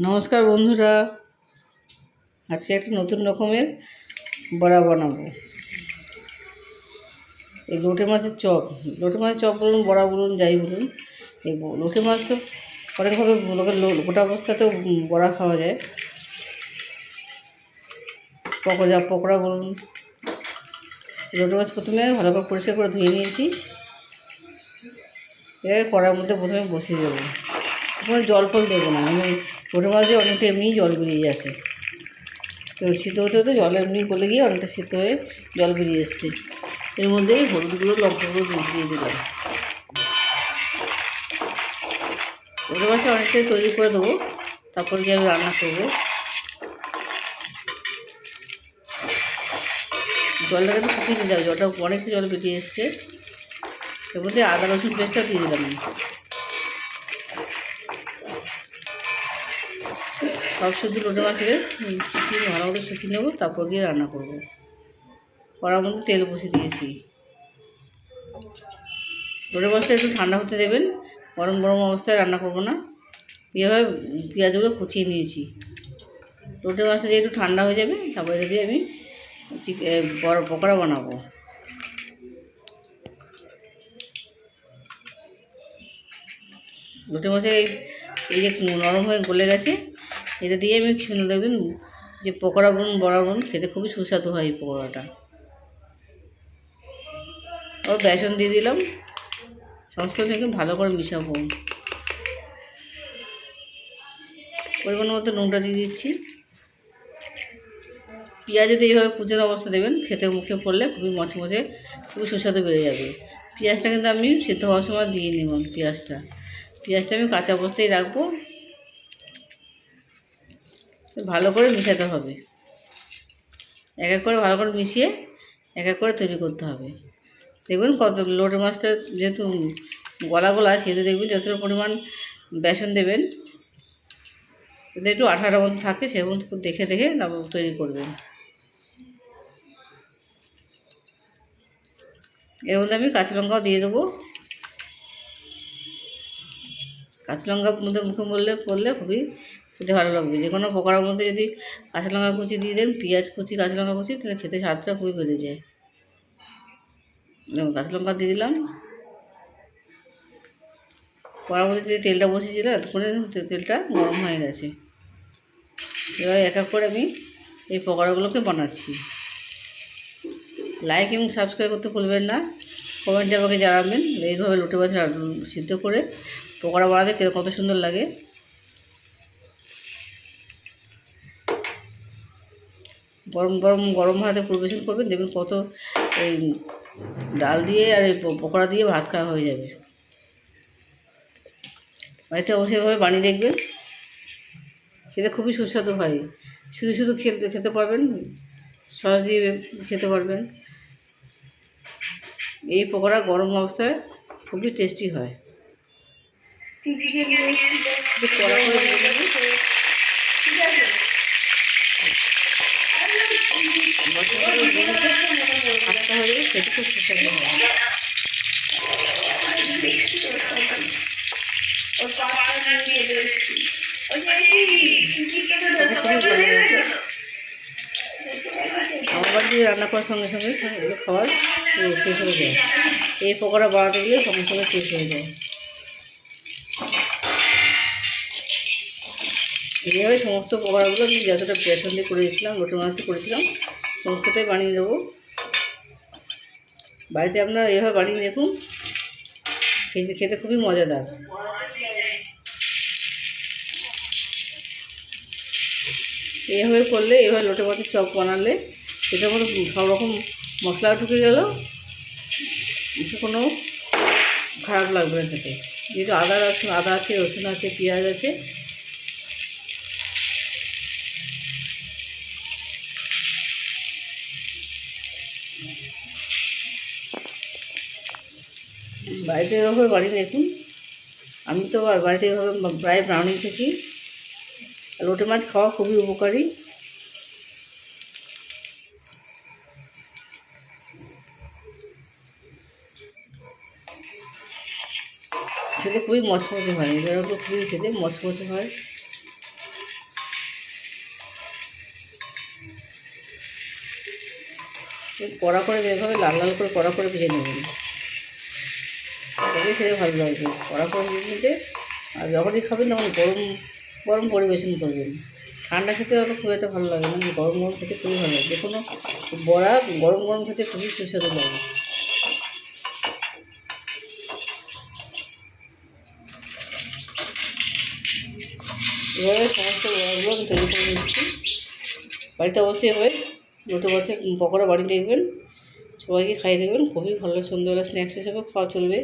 নমস্কার বন্ধুরা। আজকে একটা নতুন রকমের বড়া বানাবো। এই লোটে মাছের চপ। লোটে মাছের চপ বলুন, বড়া বলুন, যাই বলুন। এই লোটে মাছ তো অনেকভাবে লোকের গোটা অবস্থাতেও বড়া খাওয়া যায়। পকোড়া পকোড়া বলুন। লোটে মাছ প্রথমে ভালো করে পরিষ্কার করে ধুয়ে নিয়েছি। এবার কড়ার মধ্যে প্রথমে বসিয়ে দেবো। কোনো জল ফল দেবো না। আমি মাছ দিয়ে অনেকটা এমনিই জল বেরিয়ে আসে। এবার সিদ্ধ হতে হতে জল এমনি গলে গিয়ে অনেকটা সিদ্ধ হয়ে জল বেরিয়ে এসছে। এর মধ্যে হলুদগুলো লঙ্কাগুলো দিয়ে দিয়ে দিলাম। লোটে মাছটা অনেকটাই তৈরি করে দেবো, তারপর গিয়ে আমি রান্না করব। জলটাকে একটু শুকিয়ে দিতে হবে, জলটা অনেকটা জল বেরিয়ে এসছে। এর মধ্যে আদা, রসুন পেস্টটা দিয়ে দিলাম সব সবজি লোটে মাছের শুকিয়ে ভালো করে শুকিয়ে নেব, তারপর গিয়ে রান্না করব। কড়ার মধ্যে তেল বসিয়ে দিয়েছি। লোটে মাছটা একটু ঠান্ডা হতে দেবেন, গরম গরম অবস্থায় রান্না করব না। এভাবে পেঁয়াজগুলো কুচিয়ে নিয়েছি। লোটে মাছটা দিয়ে একটু ঠান্ডা হয়ে যাবে, তারপরে দিয়ে আমি চিকেন বড় পকোড়া বানাবো। লোটে মাছের এই এই যে নরম হয়ে গলে গেছে এটা দিয়ে আমি সুন্দর দেখবেন যে পকোড়া বলুন বড়া বলুন খেতে খুবই সুস্বাদু হয় এই পকোড়াটা। ও বেসন দিয়ে দিলাম। সমস্ত থেকে ভালো করে মিশাবো। পরিমাণ মতো নুনটা দিয়ে দিচ্ছি। পেঁয়াজ যদি এইভাবে কুচের অবস্থা দেবেন, খেতে মুখে পড়লে খুবই মচমচে খুবই সুস্বাদু বেড়ে যাবে। পেঁয়াজটা কিন্তু আমি সেদ্ধ হওয়ার সময় দিয়ে নিব পেঁয়াজটা। পেঁয়াজটা আমি কাঁচা অবস্থায় রাখব। ভালো করে মিশাতে হবে। এক এক করে ভালো করে মিশিয়ে এক এক করে তৈরি করতে হবে। দেখবেন কত লোটে মাছটা যেহেতু গলা গলা সেহেতু দেখবেন যতটা পরিমাণ বেসন দেবেন, যদি একটু আঠাটা মতো থাকে সেরকম দেখে দেখে তৈরি করবেন। এর মধ্যে আমি কাঁচা লঙ্কাও দিয়ে দেবো। কাঁচা লঙ্কা মধ্যে মুখে বললে পড়লে খুবই খেতে ভালো লাগবে। যে কোনো পকোড়ার মধ্যে যদি কাঁচা লঙ্কা কুচি দিয়ে দেন, পেঁয়াজ কুচি, কাঁচা লঙ্কা কুচি, তাহলে খেতে স্বাদটা খুবই বেড়ে যায়। যেমন কাঁচা লঙ্কা দিয়ে দিলাম। কড়ার মধ্যে যে তেলটা বসিয়েছিলাম এতক্ষণে তেলটা গরম হয়ে গেছে। এবার এক এক করে আমি এই পকোড়াগুলোকে বানাচ্ছি। লাইক এবং সাবস্ক্রাইব করতে ভুলবেন না। কমেন্টে আমাকে জানাবেন এইভাবে লোটে মাছের সিদ্ধ করে পকোড়া বানাতে কত সুন্দর লাগে। গরম গরম গরম ভাতে পরিবেশন করবেন দেখবেন কত এই ডাল দিয়ে আর এই পকোড়া দিয়ে ভাত খাওয়া হয়ে যাবে। বাড়িতে অবশ্যই এভাবে বানিয়ে দেখবেন। খেতে খুবই সুস্বাদু হয়। শুধু শুধু খেতে খেতে পারবেন সস দিয়ে খেতে পারবেন। এই পকোড়া গরম অবস্থায় খুবই টেস্টি হয়। একটু কড়া করে দিয়ে। দিয়ে। আমার বাড়িতে রান্না করার সঙ্গে সঙ্গে খাওয়ার শেষ হয়ে যায় এই পকোড়া বানাতে গেলে সঙ্গে সঙ্গে শেষ হয়ে যায় এইভাবে সমস্ত পকোড়াগুলো আমি যতটা বেসন দিয়ে করেছিলাম মাছ দিয়ে করেছিলাম, সমস্তটাই বানিয়ে দেবো। বাড়িতে আপনারা এভাবে বানিয়ে দেখুন, খেতে খেতে খুবই মজাদার। এইভাবে করলে, এভাবে লোটে মাছের চপ বানালে সেটার মধ্যে সব রকম মশলা ঢুকে গেল কোনো খারাপ লাগবে না খেতে। যেহেতু আদা রসুন, আদা আছে, রসুন আছে, পেঁয়াজ আছে বাড়িতে এভাবে বাড়ি দেখুন। আমি তো আর বাড়িতে এভাবে প্রায় ব্রাউনি থাকি লোটে মাছ খাওয়া খুবই উপকারী। খেতে খুবই মচমচে হয় এগুলো খুবই খেতে মচমচে হয়। কড়া করে এভাবে লাল লাল করে কড়া করে ভেজে নেবেন। তবে খেতে ভালো লাগবে কড়া ভেজে আর যখনই খাবেন তখন গরম গরম পরিবেশন করবেন। ঠান্ডা খেতে অত খুব একটা ভালো লাগে না গরম গরম খেতে খুবই ভালো লাগে। যে কোনো বড়া গরম গরম খেতে খুবই সুস্বাদু লাগে। এভাবে সমস্ত বড়াগুলো আমি তৈরি করে নিচ্ছি। বাড়িতে অবশ্যই এভাবে দুটো বছর পকোড়া বাড়ি দেখবেন। সবাইকে খাইয়ে দেখবেন খুবই ভালো সুন্দর স্ন্যাক্স হিসেবে খাওয়া চলবে।